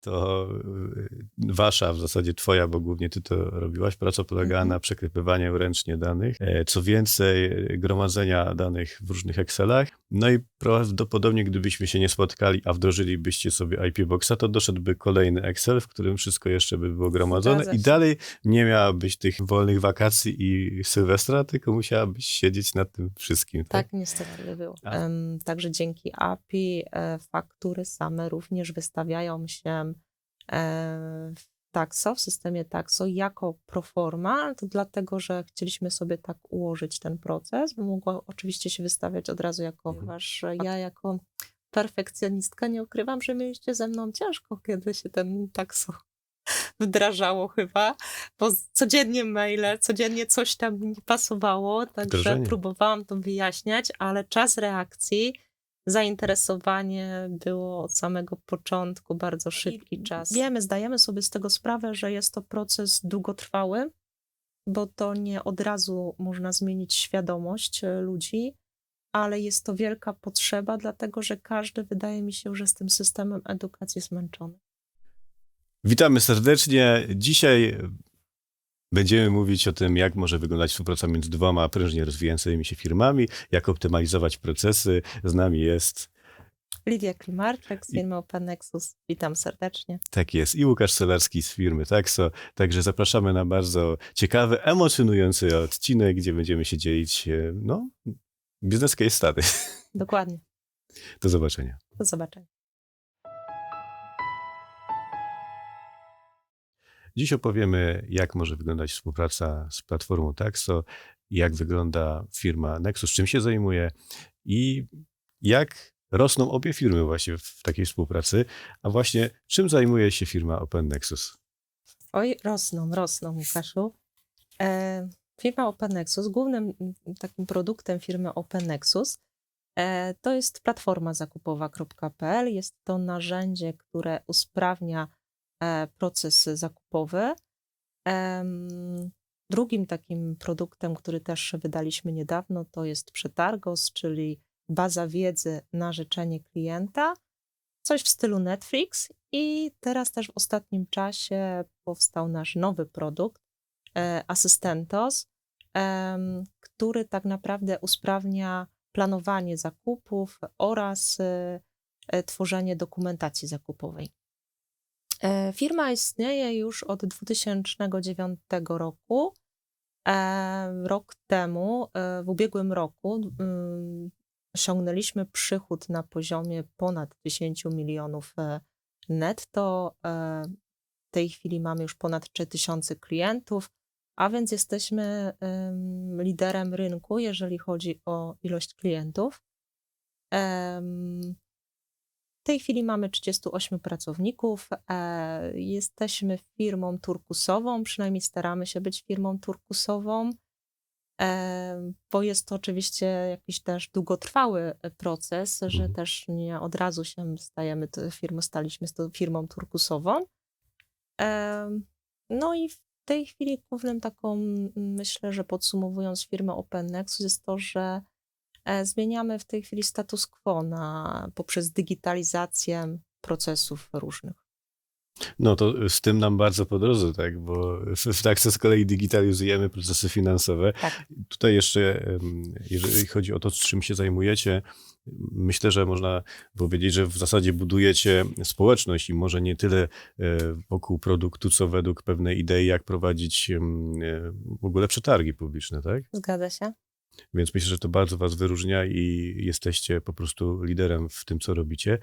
to y, wasza, w zasadzie twoja, bo głównie ty to robiłaś, praca polegała Mhm. na przekrypywaniu ręcznie danych. E, Co więcej, y, gromadzenia danych w różnych Excelach. No i prawdopodobnie, gdybyśmy się nie spotkali, a wdrożylibyście sobie IP Boxa, to doszedłby kolejny Excel, w którym wszystko jeszcze by było gromadzone i dalej nie miałabyś tych wolnych wakacji i Sylwestra, tylko musiałabyś siedzieć nad tym wszystkim. Tak? Tak niestety by było. Em, Także dzięki API e, faktury same również wystawiają się e, w Taxo, w systemie Taxo jako proforma, to dlatego, że chcieliśmy sobie tak ułożyć ten proces, by mogła oczywiście się wystawiać od razu jako, Mhm. ponieważ ja jako perfekcjonistka nie ukrywam, że mieliście ze mną ciężko, kiedy się ten Taxo wdrażało chyba, bo codziennie maile, codziennie coś tam nie pasowało, także Wdrożenie. próbowałam to wyjaśniać, ale czas reakcji, zainteresowanie było od samego początku bardzo szybki czas. Wiemy, zdajemy sobie z tego sprawę, że jest to proces długotrwały, bo to nie od razu można zmienić świadomość e, ludzi, ale jest to wielka potrzeba, dlatego że każdy wydaje mi się, że z tym systemem edukacji zmęczony. Witamy serdecznie. Dzisiaj będziemy mówić o tym, jak może wyglądać współpraca między dwoma prężnie rozwijającymi się firmami, jak optymalizować procesy. Z nami jest, Lidia Klimarczak z I- firmy Open Nexus. Witam serdecznie. tak jest, i Łukasz Celarski z firmy Taxo. Także zapraszamy na bardzo ciekawy, emocjonujący odcinek, gdzie będziemy się dzielić, e, no, biznes case study. Dokładnie. Do zobaczenia. Do zobaczenia. Dziś opowiemy, jak może wyglądać współpraca z platformą Taxo, jak wygląda firma Nexus, czym się zajmuje i jak rosną obie firmy właśnie w takiej współpracy, a właśnie czym zajmuje się firma Open Nexus. Oj, rosną, rosną, Łukaszu. E, firma Open Nexus, głównym mm, takim produktem firmy Open Nexus e, to jest platforma zakupowa.pl. Jest to narzędzie, które usprawnia proces zakupowy. Drugim takim produktem, który też wydaliśmy niedawno, to jest Przetargos, czyli baza wiedzy na życzenie klienta. Coś w stylu Netflix i teraz też w ostatnim czasie powstał nasz nowy produkt, e, Asystentos, który tak naprawdę usprawnia planowanie zakupów oraz e, e, tworzenie dokumentacji zakupowej. E, Firma istnieje już od 2009 roku. E, Rok temu, e, w ubiegłym roku, osiągnęliśmy przychód na poziomie ponad 10 milionów netto. W tej chwili mamy już ponad 3000 klientów, a więc jesteśmy em, liderem rynku, jeżeli chodzi o ilość klientów. Tej chwili mamy 38 pracowników. e, Jesteśmy firmą turkusową, przynajmniej staramy się być firmą turkusową, e, bo jest to oczywiście jakiś też długotrwały e, proces, że Mhm. też nie od razu się stajemy firmą, staliśmy firmą turkusową. No i w tej chwili głównym taką, myślę, że podsumowując firmę Open Nexus jest to, że zmieniamy w tej chwili status quo na, poprzez digitalizację procesów różnych. No to z tym nam bardzo po drodze, tak, bo w, Taxo z kolei digitalizujemy procesy finansowe. Tak. Tutaj jeszcze, jeżeli chodzi o to, czym się zajmujecie, myślę, że można powiedzieć, że w zasadzie budujecie społeczność i może nie tyle e, wokół produktu, co według pewnej idei, jak prowadzić e, w ogóle przetargi publiczne, tak? Zgadza się? Więc myślę, że to bardzo was wyróżnia i jesteście po prostu liderem w tym, co robicie.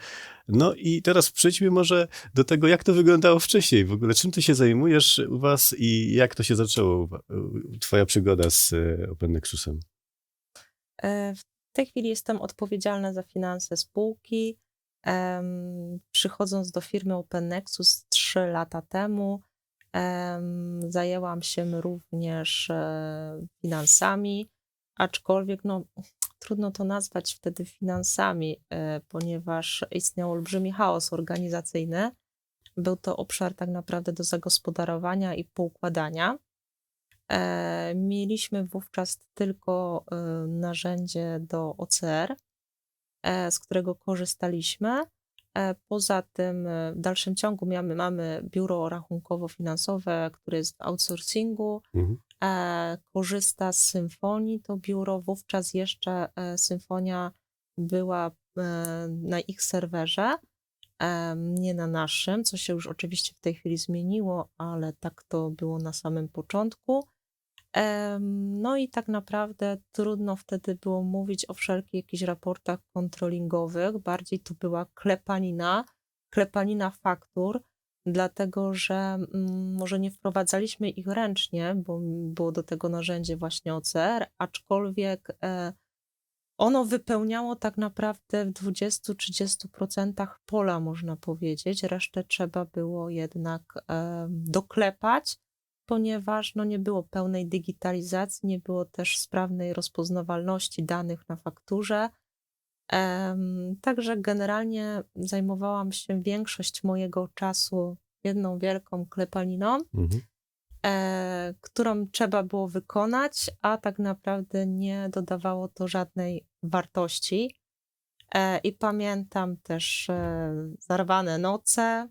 No i teraz przejdźmy może do tego, jak to wyglądało wcześniej. W ogóle czym ty się zajmujesz u was i jak to się zaczęło, twoja przygoda z e, Open Nexusem? E, W tej chwili jestem odpowiedzialna za finanse spółki. Przychodząc do firmy Open Nexus 3 lata temu, em, zajęłam się również e, finansami, aczkolwiek no, trudno to nazwać wtedy finansami, e, ponieważ istniał olbrzymi chaos organizacyjny. Był to obszar tak naprawdę do zagospodarowania i poukładania. E, Mieliśmy wówczas tylko e, narzędzie do OCR, z którego korzystaliśmy. Poza tym w dalszym ciągu mamy, mamy biuro rachunkowo-finansowe, które jest w outsourcingu, Mhm. E, korzysta z Symfonii. To biuro wówczas jeszcze e, Symfonia była e, na ich serwerze, nie na naszym, co się już oczywiście w tej chwili zmieniło, ale tak to było na samym początku. No i tak naprawdę trudno wtedy było mówić o wszelkich jakichś raportach kontrolingowych. Bardziej to była klepanina, klepanina faktur, dlatego że mm, może nie wprowadzaliśmy ich ręcznie, bo było do tego narzędzie właśnie OCR, aczkolwiek e, ono wypełniało tak naprawdę w 20-30% pola, można powiedzieć. Resztę trzeba było jednak e, doklepać ponieważ no, nie było pełnej digitalizacji, nie było też sprawnej rozpoznawalności danych na fakturze. Także generalnie zajmowałam się większość mojego czasu jedną wielką klepaniną, Mhm. e, którą trzeba było wykonać, a tak naprawdę nie dodawało to żadnej wartości. E, I pamiętam też e, zarwane noce,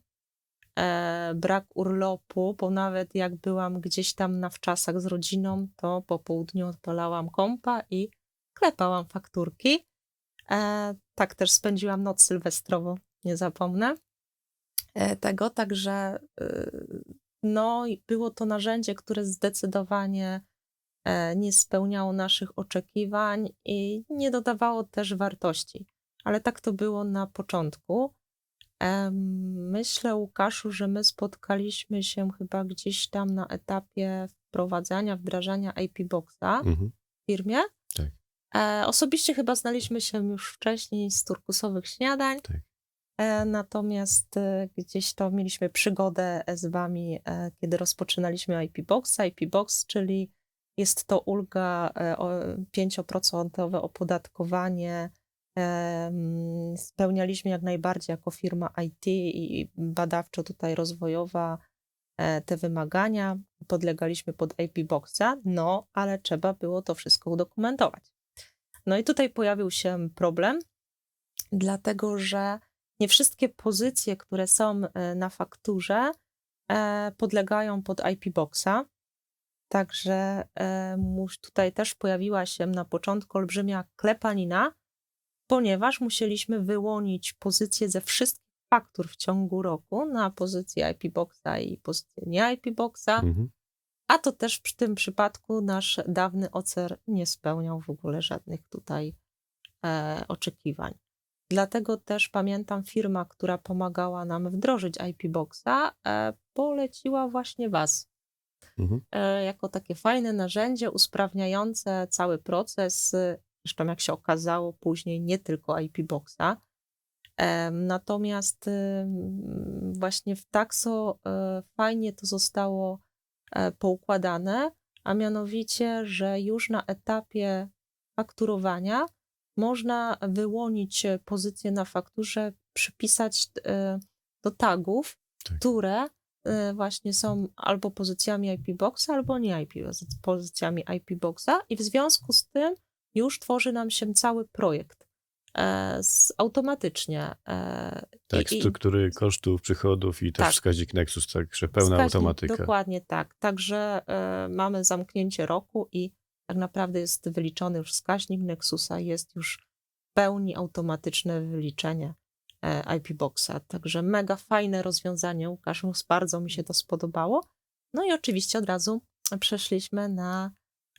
brak urlopu, bo nawet jak byłam gdzieś tam na wczasach z rodziną, to po południu odpalałam kompa i klepałam fakturki. E, tak też spędziłam noc sylwestrową, nie zapomnę e, tego, także y, no było to narzędzie, które zdecydowanie e, nie spełniało naszych oczekiwań i nie dodawało też wartości. Ale tak to było na początku. Em, Myślę, Łukaszu, że my spotkaliśmy się chyba gdzieś tam na etapie wprowadzania, wdrażania IP Boxa Mhm. w firmie. E, osobiście chyba znaliśmy się już wcześniej z turkusowych śniadań. Tak. E, natomiast e, gdzieś to mieliśmy przygodę z wami, kiedy rozpoczynaliśmy IP Boxa. IP Box, czyli jest to ulga e, o 5% opodatkowanie. Spełnialiśmy jak najbardziej jako firma IT i badawczo tutaj rozwojowa te wymagania. Podlegaliśmy pod IP Boxa, no ale trzeba było to wszystko udokumentować. No i tutaj pojawił się problem, dlatego że nie wszystkie pozycje, które są e, na fakturze, e, podlegają pod IP Boxa. Także e, tutaj też pojawiła się na początku olbrzymia klepanina, ponieważ musieliśmy wyłonić pozycje ze wszystkich faktur w ciągu roku na pozycję IP Boxa i pozycję nie IP Boxa. Mhm. A to też w tym przypadku nasz dawny OCR nie spełniał w ogóle żadnych tutaj e, oczekiwań. Dlatego też pamiętam firma, która pomagała nam wdrożyć IP Boxa, e, poleciła właśnie Was Mhm. e, jako takie fajne narzędzie usprawniające cały proces. e, Zresztą, jak się okazało, później nie tylko IP Boxa. Em, Natomiast ym, właśnie w Taxo e, fajnie to zostało e, poukładane, a mianowicie, że już na etapie fakturowania można wyłonić e, pozycję na fakturze, przypisać e, do tagów, Tak. które e, właśnie są albo pozycjami IP Boxa, albo nie IP, pozycjami IP Boxa i w związku z tym już tworzy nam się cały projekt e, automatycznie. E, Tak, i- struktury kosztów, przychodów i też Tak. wskaźnik Nexus, także pełna Wskaźnik, automatyka. Dokładnie tak. Także e, mamy zamknięcie roku i tak naprawdę jest wyliczony już wskaźnik Nexusa, jest już w pełni automatyczne wyliczenie e, IP Boxa. Także mega fajne rozwiązanie, Łukasz, bardzo mi się to spodobało. No i oczywiście od razu przeszliśmy na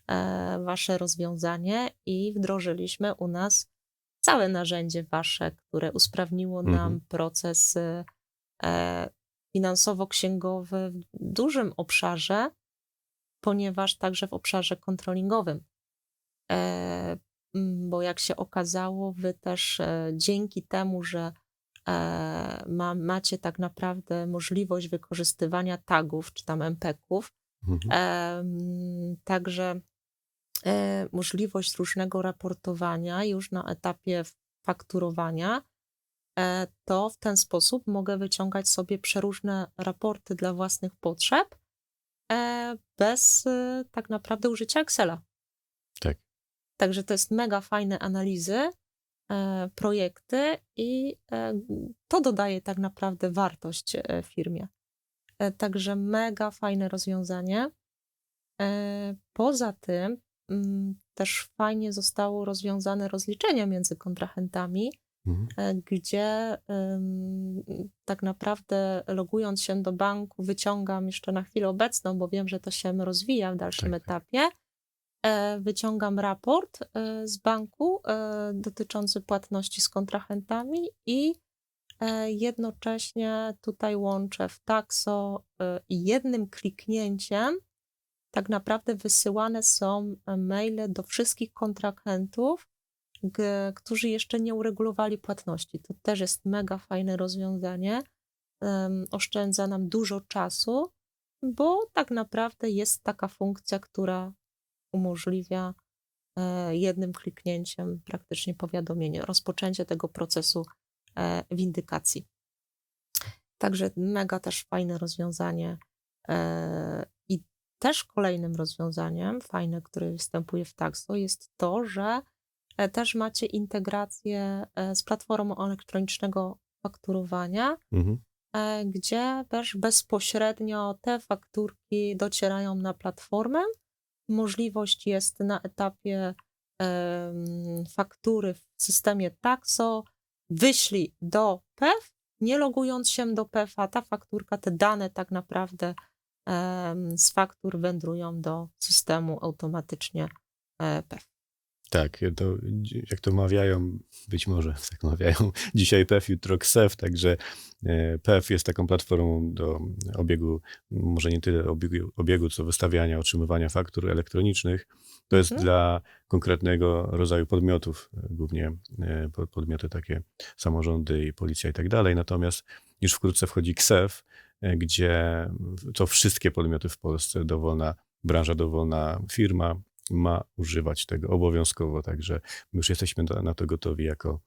e, wasze rozwiązanie i wdrożyliśmy u nas całe narzędzie wasze, które usprawniło nam Mhm. proces e, e, finansowo-księgowy w dużym obszarze, ponieważ także w obszarze kontrolingowym. E, Bo jak się okazało, wy też e, dzięki temu, że ma, macie tak naprawdę możliwość wykorzystywania tagów czy tam MPK-ów, Mhm. Także możliwość różnego raportowania już na etapie fakturowania, e, to w ten sposób mogę wyciągać sobie przeróżne raporty dla własnych potrzeb e, bez e, tak naprawdę użycia Excela. Tak. Także to jest mega fajne analizy. e, projekty i to dodaje tak naprawdę wartość firmie. Także mega fajne rozwiązanie. Poza tym też fajnie zostało rozwiązane rozliczenia między kontrahentami, Mhm. e, gdzie tak naprawdę logując się do banku, wyciągam jeszcze na chwilę obecną, bo wiem, że to się rozwija w dalszym Tak, tak. etapie. e, Wyciągam raport e, z banku dotyczący płatności z kontrahentami i jednocześnie tutaj łączę w e, i jednym kliknięciem tak naprawdę wysyłane są e, maile do wszystkich kontrahentów, którzy jeszcze nie uregulowali płatności. To też jest mega fajne rozwiązanie. em, Oszczędza nam dużo czasu, bo tak naprawdę jest taka funkcja, która umożliwia e, jednym kliknięciem praktycznie powiadomienie, rozpoczęcie tego procesu e, windykacji. Także mega też fajne rozwiązanie. e, też kolejnym rozwiązaniem, fajne, które występuje w Taxo, jest to, że e, też macie integrację e, z platformą elektronicznego fakturowania, Mhm. e, gdzie też bezpośrednio te fakturki docierają na platformę. Możliwość jest na etapie faktury w systemie Taxo, wyślij do PEF, nie logując się do PEF, a ta fakturka, te dane tak naprawdę z faktur wędrują do systemu automatycznie e, PEF. Tak, to, jak to mawiają, być może tak mawiają, dzisiaj PEF, jutro KSEF, także e, PEF jest taką platformą do obiegu, może nie tyle obiegu, obiegu co wystawiania, otrzymywania faktur elektronicznych. To jest Mhm. dla konkretnego rodzaju podmiotów, e, głównie po- podmioty takie samorządy i policja i tak dalej. Natomiast już wkrótce wchodzi KSEF, gdzie to wszystkie podmioty w Polsce, dowolna branża, dowolna firma ma używać tego obowiązkowo, także my już jesteśmy na, na to gotowi jako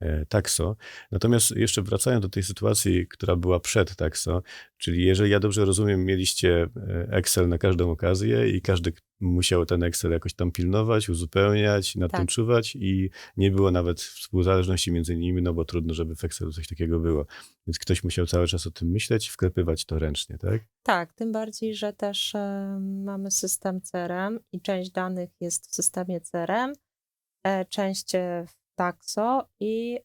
e, Taxo. Natomiast jeszcze wracając do tej sytuacji, która była przed Taxo, czyli jeżeli ja dobrze rozumiem, mieliście e, Excel na każdą okazję i każdy musiał ten Excel jakoś tam pilnować, uzupełniać, nad tym Tak. czuwać i nie było nawet współzależności między nimi, no bo trudno, żeby w Excelu coś takiego było. Więc ktoś musiał cały czas o tym myśleć wklepywać to ręcznie, tak? Tak, tym bardziej, że też e, mamy system CRM i część danych jest w systemie CRM, część w Taxo i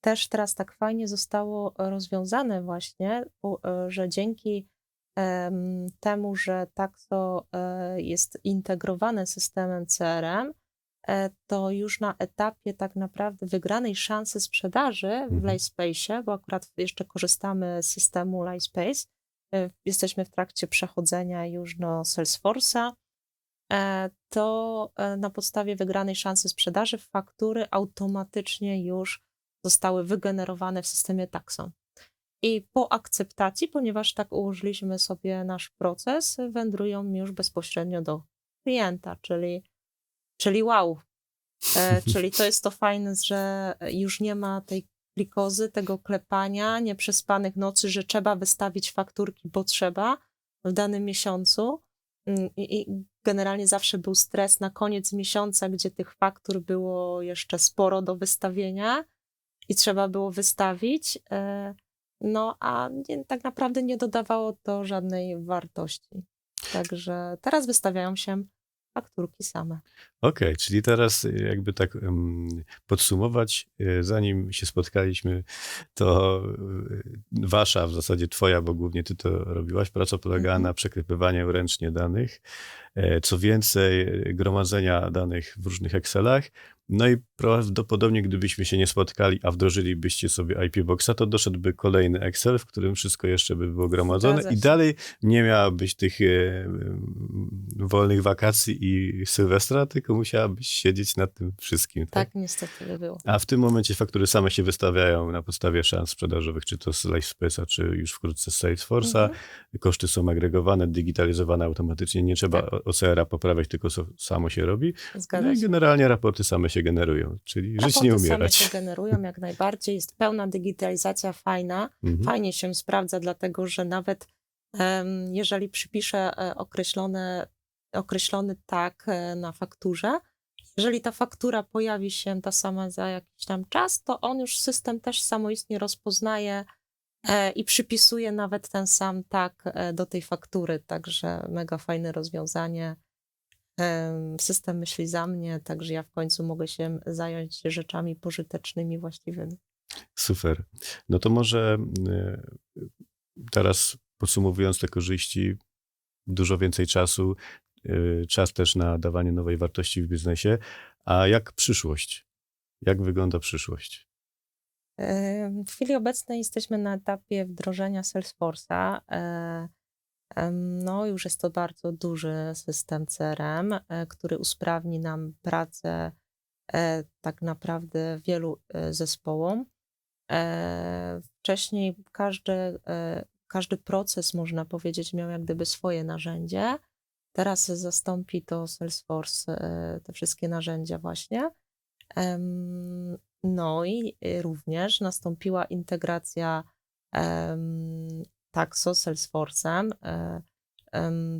też teraz tak fajnie zostało rozwiązane właśnie, e, że dzięki em, temu, że Taxo e, jest integrowane systemem CRM, e, to już na etapie tak naprawdę wygranej szansy sprzedaży w Mhm. Lightspace, bo akurat jeszcze korzystamy z systemu Lightspace, e, jesteśmy w trakcie przechodzenia już do Salesforce'a, to e, na podstawie wygranej szansy sprzedaży faktury automatycznie już zostały wygenerowane w systemie Taxon. I po akceptacji, ponieważ tak ułożyliśmy sobie nasz proces, wędrują już bezpośrednio do klienta, czyli, czyli wow. E, czyli to jest to fajne, że już nie ma tej klikozy, tego klepania, nieprzespanych nocy, że trzeba wystawić fakturki, bo trzeba w danym miesiącu. Mm, I, I generalnie zawsze był stres na koniec miesiąca, gdzie tych faktur było jeszcze sporo do wystawienia i trzeba było wystawić. e, No, a nie, tak naprawdę nie dodawało to żadnej wartości. Także teraz wystawiają się fakturki same. Okej, czyli teraz y, jakby tak em, podsumować, y, zanim się spotkaliśmy, to y, wasza, w zasadzie twoja, bo głównie ty to robiłaś, praca polegała Mhm. na przekrypywaniu ręcznie danych. E, Co więcej, gromadzenia danych w różnych Excelach. No i prawdopodobnie, gdybyśmy się nie spotkali, a wdrożylibyście sobie IP Boxa, to doszedłby kolejny Excel, w którym wszystko jeszcze by było gromadzone i dalej nie miałabyś tych e, mm, wolnych wakacji i Sylwestra, tylko musiałabyś siedzieć nad tym wszystkim. Tak? Tak niestety by było. A w tym momencie faktury same się wystawiają na podstawie szans sprzedażowych, czy to z Livespace'a, czy już wkrótce z Salesforce'a. Mhm. Koszty są agregowane, digitalizowane automatycznie, nie trzeba Tak. OCR-a poprawiać, tylko so, samo się robi. No Zgadza i się. generalnie raporty same się generują, czyli żyć nie same umierać. się generują jak najbardziej. Jest pełna digitalizacja, fajna. Mhm. Fajnie się sprawdza, dlatego że nawet em, jeżeli przypiszę e, określone, określony tag e, na fakturze, Jeżeli ta faktura pojawi się ta sama za jakiś tam czas, to on już system też samoistnie rozpoznaje e, i przypisuje nawet ten sam tak do tej faktury. Także mega fajne rozwiązanie. Em, System myśli za mnie, także ja w końcu mogę się zająć rzeczami pożytecznymi, właściwymi. Super. No to może y, teraz podsumowując te korzyści, dużo więcej czasu, y, czas też na dawanie nowej wartości w biznesie. A jak przyszłość? Jak wygląda przyszłość? W chwili obecnej jesteśmy na etapie wdrożenia Salesforce'a. No, już jest to bardzo duży system CRM, e, który usprawni nam pracę e, tak naprawdę wielu e, zespołom. Wcześniej każdy, każdy proces, można powiedzieć, miał jak gdyby swoje narzędzie. Teraz zastąpi to Salesforce, te wszystkie narzędzia właśnie. No i również nastąpiła integracja Taxo Salesforce'em. e,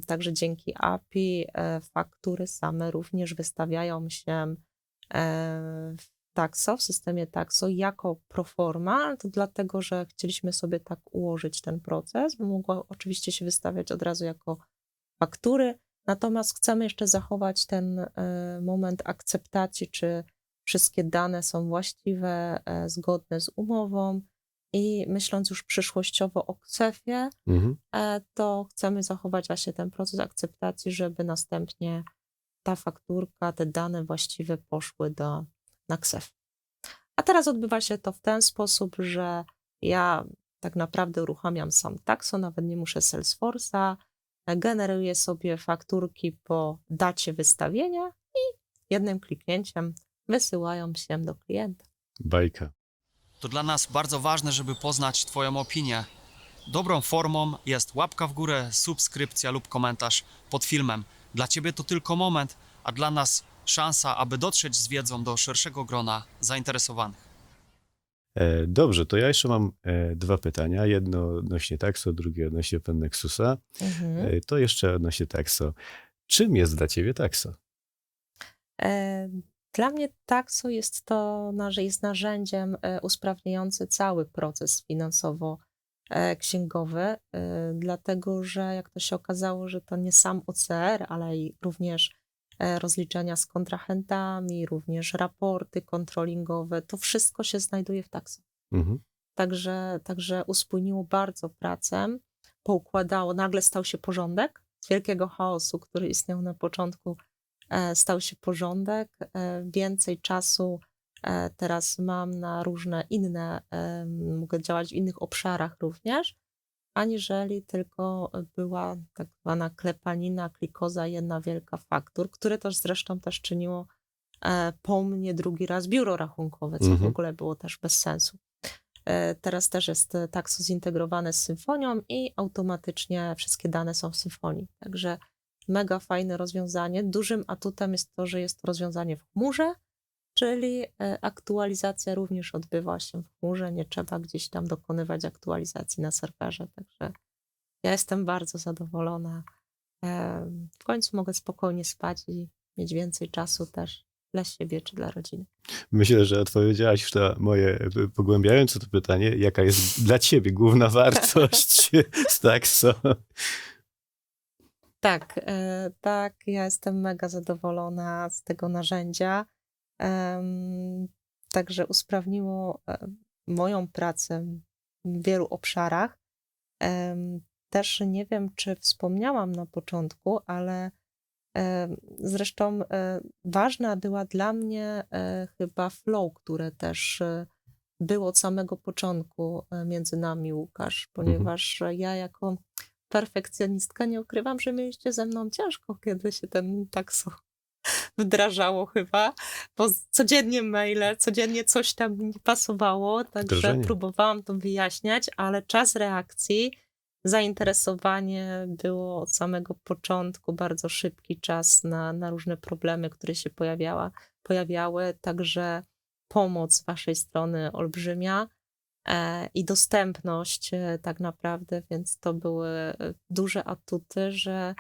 Także dzięki API e, faktury same również wystawiają się e, w Taxo, w systemie Taxo jako proforma, to dlatego, że chcieliśmy sobie tak ułożyć ten proces, by mogła oczywiście się wystawiać od razu jako faktury, natomiast chcemy jeszcze zachować ten moment akceptacji, czy wszystkie dane są właściwe, zgodne z umową i myśląc już przyszłościowo o KCEF-ie, Mhm. e, to chcemy zachować właśnie ten proces akceptacji, żeby następnie ta fakturka, te dane właściwe poszły do, na KSEF. A teraz odbywa się to w ten sposób, że ja tak naprawdę uruchamiam sam Taxo, nawet nie muszę Salesforce'a, e, generuję sobie fakturki po dacie wystawienia i jednym kliknięciem wysyłają się do klienta. Bajka. To dla nas bardzo ważne, żeby poznać Twoją opinię. Dobrą formą jest łapka w górę, subskrypcja lub komentarz pod filmem. Dla Ciebie to tylko moment, a dla nas szansa, aby dotrzeć z wiedzą do szerszego grona zainteresowanych. E, Dobrze, to ja jeszcze mam e, dwa pytania. Jedno odnośnie Taxo, drugie odnośnie Pennexusa. Mhm. E, To jeszcze odnośnie Taxo. Czym jest dla ciebie Taxo? Dla mnie Taxo jest to jest narzędziem e, usprawniający cały proces finansowo-księgowy, e, dlatego że jak to się okazało, że to nie sam OCR, ale i również e, rozliczenia z kontrahentami, również raporty kontrolingowe, to wszystko się znajduje w Taxo. Mhm. Także, także uspójniło bardzo pracę, poukładało, nagle stał się porządek. Z wielkiego chaosu, który istniał na początku, stał się porządek. E, więcej czasu e, teraz mam na różne inne, e, mogę działać w innych obszarach również, aniżeli tylko była tak zwana klepanina, klikoza, jedna wielka faktur, które też zresztą też czyniło e, po mnie drugi raz biuro rachunkowe, co w Mhm. ogóle było też bez sensu. E, Teraz też jest e, Taxo zintegrowane z Symfonią i automatycznie wszystkie dane są w Symfonii. Także mega fajne rozwiązanie. Dużym atutem jest to, że jest to rozwiązanie w chmurze, czyli e, aktualizacja również odbywa się w chmurze. Nie trzeba gdzieś tam dokonywać aktualizacji na serwerze. Także ja jestem bardzo zadowolona. E, W końcu mogę spokojnie spać i mieć więcej czasu też dla siebie czy dla rodziny. Myślę, że odpowiedziałaś już na moje e, pogłębiające to pytanie, jaka jest dla ciebie główna wartość z Taxo? Tak, e, tak, ja jestem mega zadowolona z tego narzędzia. Także usprawniło e, moją pracę w wielu obszarach. Też nie wiem, czy wspomniałam na początku, ale zresztą e, ważna była dla mnie chyba flow, które też było od samego początku między nami, Łukasz, ponieważ ja jako perfekcjonistka, nie ukrywam, że mieliście ze mną ciężko, kiedy się ten takso wdrażało chyba, bo codziennie maile, codziennie coś tam nie pasowało, także Wdrożenie. próbowałam to wyjaśniać, ale czas reakcji, zainteresowanie było od samego początku, bardzo szybki czas na, na różne problemy, które się pojawiała, pojawiały, także pomoc z waszej strony olbrzymia i dostępność e, tak naprawdę, więc to były e, duże atuty, że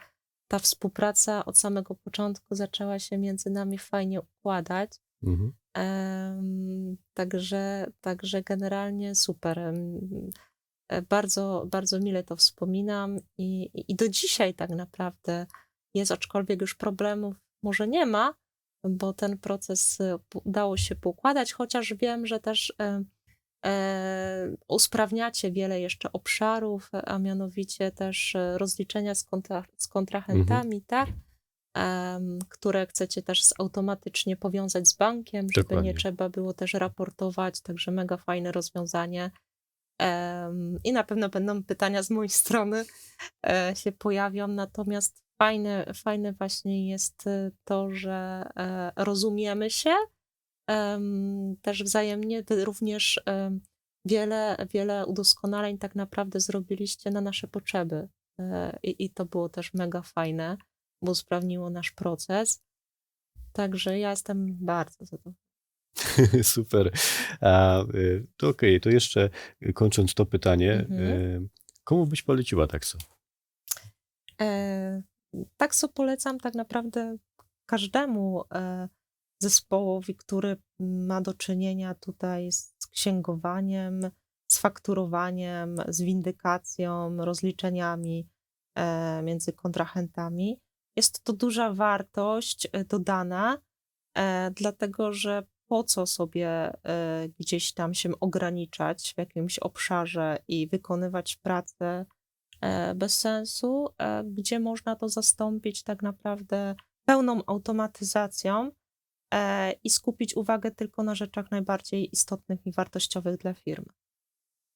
ta współpraca od samego początku zaczęła się między nami fajnie układać. Mhm. Także, także generalnie super. E, Bardzo, bardzo mile to wspominam i, i- do dzisiaj tak naprawdę jest, aczkolwiek już problemów może nie ma, bo ten proces e, udało się poukładać, chociaż wiem, że też e, e, usprawniacie wiele jeszcze obszarów, a mianowicie też e, rozliczenia z, kontra, z kontrahentami, tak? Em, które chcecie też automatycznie powiązać z bankiem, żeby Dokładnie. nie trzeba było też raportować, także mega fajne rozwiązanie. I na pewno będą pytania z mojej strony e, się pojawią, natomiast fajne, fajne właśnie jest e, to, że e, rozumiemy się też wzajemnie, również wiele, wiele udoskonaleń tak naprawdę zrobiliście na nasze potrzeby E, i, i to było też mega fajne, bo usprawniło nasz proces. Także ja jestem bardzo zadowolona. Super. A, y, to okej, to jeszcze kończąc to pytanie, Mhm. y, komu byś poleciła takso? E, tak co polecam tak naprawdę każdemu e, zespołowi, który ma do czynienia tutaj z księgowaniem, z fakturowaniem, z windykacją, rozliczeniami e, między kontrahentami. Jest to duża wartość e, dodana, e, dlatego że po co sobie gdzieś tam się ograniczać w jakimś obszarze i wykonywać pracę bez sensu, gdzie można to zastąpić tak naprawdę pełną automatyzacją i skupić uwagę tylko na rzeczach najbardziej istotnych i wartościowych dla firmy.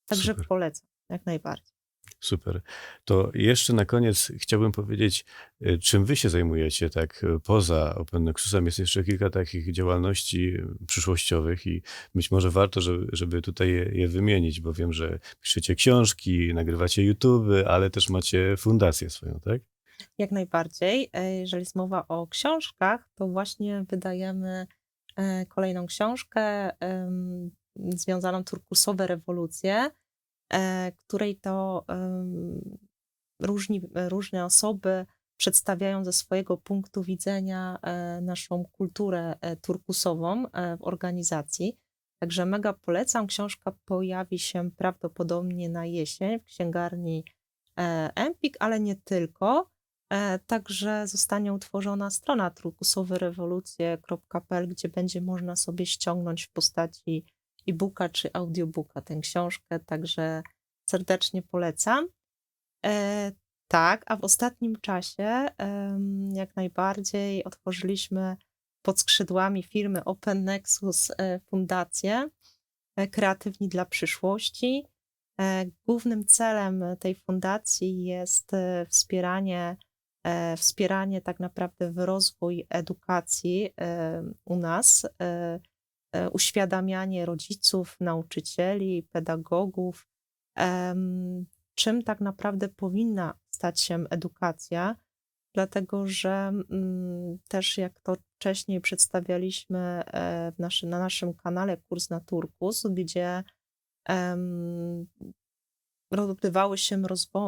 Także Super. polecam, jak najbardziej. Super. To jeszcze na koniec chciałbym powiedzieć, y, czym wy się zajmujecie tak y, poza Open Nexusem. Jest jeszcze kilka takich działalności przyszłościowych i być może warto, żeby, żeby tutaj je, je wymienić, bo wiem, że piszecie książki, nagrywacie YouTube, ale też macie fundację swoją, tak? Jak najbardziej. E, Jeżeli jest mowa o książkach, to właśnie wydajemy e, kolejną książkę związaną turkusowe rewolucje, e, której to różni, różne osoby przedstawiają ze swojego punktu widzenia naszą kulturę turkusową w organizacji. Także mega polecam. Książka pojawi się prawdopodobnie na jesień w księgarni Empik, ale nie tylko. E, Także zostanie utworzona strona turkusowerewolucje.pl, gdzie będzie można sobie ściągnąć w postaci e-booka czy audiobooka tę książkę, także serdecznie polecam. E, tak, a w ostatnim czasie jak najbardziej otworzyliśmy pod skrzydłami firmy Open Nexus e, fundację Kreatywni dla przyszłości. Głównym celem tej fundacji jest wspieranie wspieranie tak naprawdę w rozwój edukacji e, u nas, e, e, uświadamianie rodziców, nauczycieli, pedagogów, czym tak naprawdę powinna stać się edukacja, dlatego że mm, też jak to wcześniej przedstawialiśmy e, w naszy, na naszym kanale Kurs na Turkus, gdzie odbywały się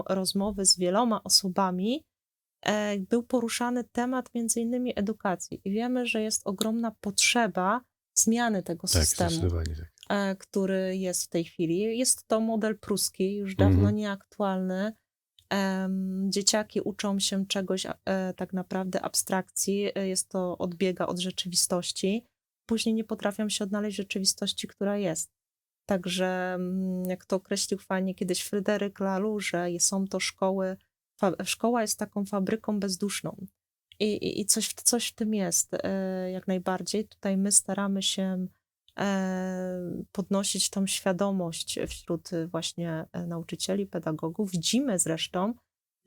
rozmowy z wieloma osobami, e, był poruszany temat między innymi edukacji. I wiemy, że jest ogromna potrzeba zmiany tego Tak, systemu, tak. e, który jest w tej chwili. Jest to model pruski, już dawno Mhm. nieaktualny. Dzieciaki uczą się czegoś e, tak naprawdę abstrakcji, e, jest to odbiega od rzeczywistości. Później nie potrafią się odnaleźć w rzeczywistości, która jest. Także, mm, jak to określił fajnie kiedyś Fryderyk Lalu, że są to szkoły, szkoła jest taką fabryką bezduszną. I, i, i coś, coś w tym jest, e, jak najbardziej. Tutaj my staramy się e, podnosić tą świadomość wśród e, właśnie nauczycieli, pedagogów. Widzimy zresztą,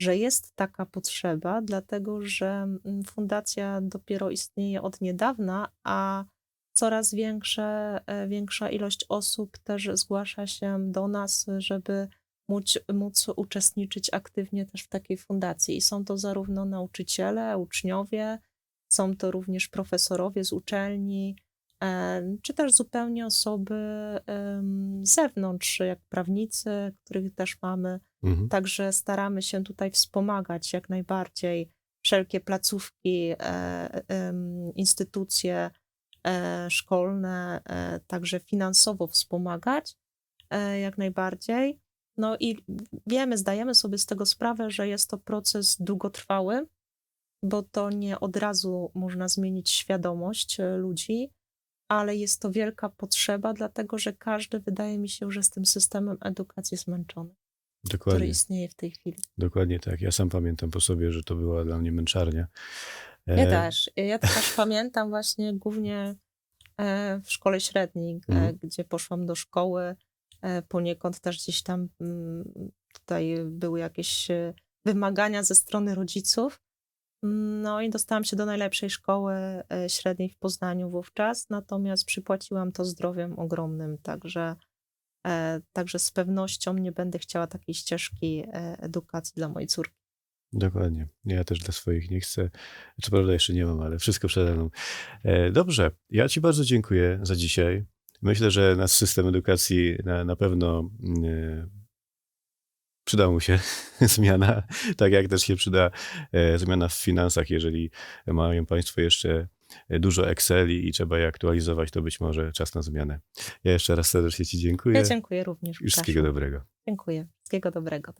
że jest taka potrzeba, dlatego że mm, fundacja dopiero istnieje od niedawna, a coraz większe, większa ilość osób też zgłasza się do nas, żeby móc, móc uczestniczyć aktywnie też w takiej fundacji. I są to zarówno nauczyciele, uczniowie, są to również profesorowie z uczelni, czy też zupełnie osoby z zewnątrz, jak prawnicy, których też mamy. Mhm. Także staramy się tutaj wspomagać jak najbardziej wszelkie placówki, e, instytucje e, szkolne, e, także finansowo wspomagać jak najbardziej. No i wiemy, zdajemy sobie z tego sprawę, że jest to proces długotrwały, bo to nie od razu można zmienić świadomość e, ludzi, ale jest to wielka potrzeba, dlatego że każdy, wydaje mi się, że z tym systemem edukacji zmęczony, który Dokładnie, istnieje w tej chwili. dokładnie tak. Ja sam pamiętam po sobie, że to była dla mnie męczarnia. Ja E, też. Ja też pamiętam właśnie głównie e, w szkole średniej, Mhm. gdzie poszłam do szkoły. E, Poniekąd też gdzieś tam mm, tutaj były jakieś e, wymagania ze strony rodziców. No i dostałam się do najlepszej szkoły e, średniej w Poznaniu wówczas, natomiast przypłaciłam to zdrowiem ogromnym, także, także z pewnością nie będę chciała takiej ścieżki edukacji dla mojej córki. Dokładnie. Ja też dla swoich nie chcę. Co prawda jeszcze nie mam, ale wszystko przede mną. Dobrze. Ja Ci bardzo dziękuję za dzisiaj. Myślę, że nasz system edukacji na, na pewno mm, przyda mu się zmiana, tak jak też się przyda e, zmiana w finansach. Jeżeli mają Państwo jeszcze dużo Exceli i trzeba je aktualizować, to być może czas na zmianę. Ja jeszcze raz serdecznie Ci dziękuję Ja dziękuję również. wszystkiego dobrego. Dziękuję. Wszystkiego dobrego.